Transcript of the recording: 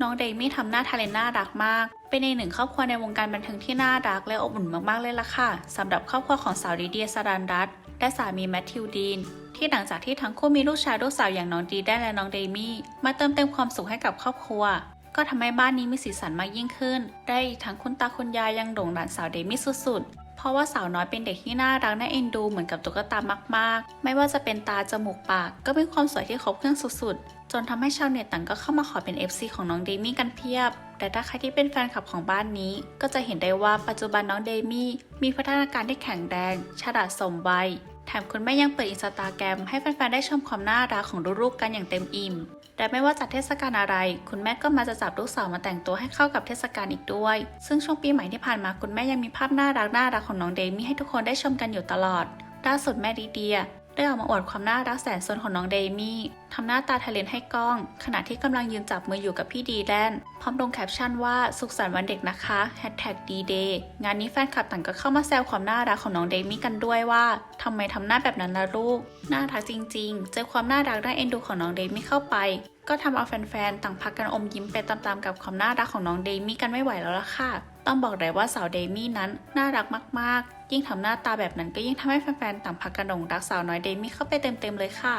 น้องเดมี่ทำหน้าทะเลนน่ารักมาก เป็นอีกหนึ่งครอบครัวในวงการบันเทิงที่น่ารักและอบอุ่นมากๆเลยล่ะค่ะสำหรับครอบครัวของสาวลิเดียสรันรัตและสามีแมทธิวดีนที่หลังจากที่ทั้งคู่มีลูกชายลูกสาวอย่างน้องดีแดนและน้องเดมี่มาเติมเต็มความสุขให้กับครอบครัว ก็ทำให้บ้านนี้มีสีสันมากยิ่งขึ้น ได้อีกทั้งคุณตาคุณยายยังโด่งดังสาวเดมี่สุดๆ ราะว่าสาวน้อยเป็นเด็กที่น่ารักน่าเอ็นดูเหมือนกับตุ๊กตามากๆ ไม่ว่าจะเป็นตาจมูกปาก ก็เป็นความสวยที่ครบเครื่องสุดๆ จนทำให้ชาวเน็ตต่างก็เข้ามาขอเป็น FC ของน้องเดมี่กันเพียบ แต่ถ้าใครที่เป็นแฟนคลับของบ้านนี้ ก็จะเห็นได้ว่าปัจจุบันน้องเดมี่มีพัฒนาการที่แข็งแรงฉลาดสมวัยแถมคุณแม่ยังเปิดอินสตาแกรมให้แฟนๆได้ชมความน่ารักของลูกๆกันอย่างเต็มอิ่ม แต่ไม่ว่าจัดเทศกาลอะไร คุณแม่ก็มาจะจับลูกสาวมาแต่งตัวให้เข้ากับเทศกาลอีกด้วย ซึ่งช่วงปีใหม่ที่ผ่านมาคุณแม่ยังมีภาพน่ารักน่ารักของน้องเดมี่ให้ทุกคนได้ชมกันอยู่ตลอดล่าสุดแม่ดีเดีย ได้ออกมาอวดความน่ารักแสนสนของน้องเดมี่ทำหน้าตาทะเลนให้กล้อง ขณะที่กำลังยืนจับมืออยู่กับพี่ดีแลนพร้อมลงแคปชั่นว่าสุขสันต์วันเด็กนะคะแฮชแท็กดีเดย์งานนี้แฟนคลับต่างก็เข้ามาแซวความน่ารักของน้องเดมี่กันด้วยว่าทำไมทำหน้าแบบนั้นล่ะลูก น่ารักจริง ๆ เจอความน่ารักน่าเอ็นดูของน้องเดมี่เข้าไป ก็ทำเอาแฟนๆต่างพักกันอมยิ้มไปตามๆกับความน่ารักของน้องเดมี่กันไม่ไหวแล้วล่ะค่ะ ต้องบอกเลยว่าสาวเดมี่นั้นน่ารักมากๆ ยิ่งทำหน้าตาแบบนั้นก็ยิ่งทำให้แฟนๆต่างพักกันหลงรักสาวน้อยเดมี่เข้าไปเต็มๆเลยค่ะ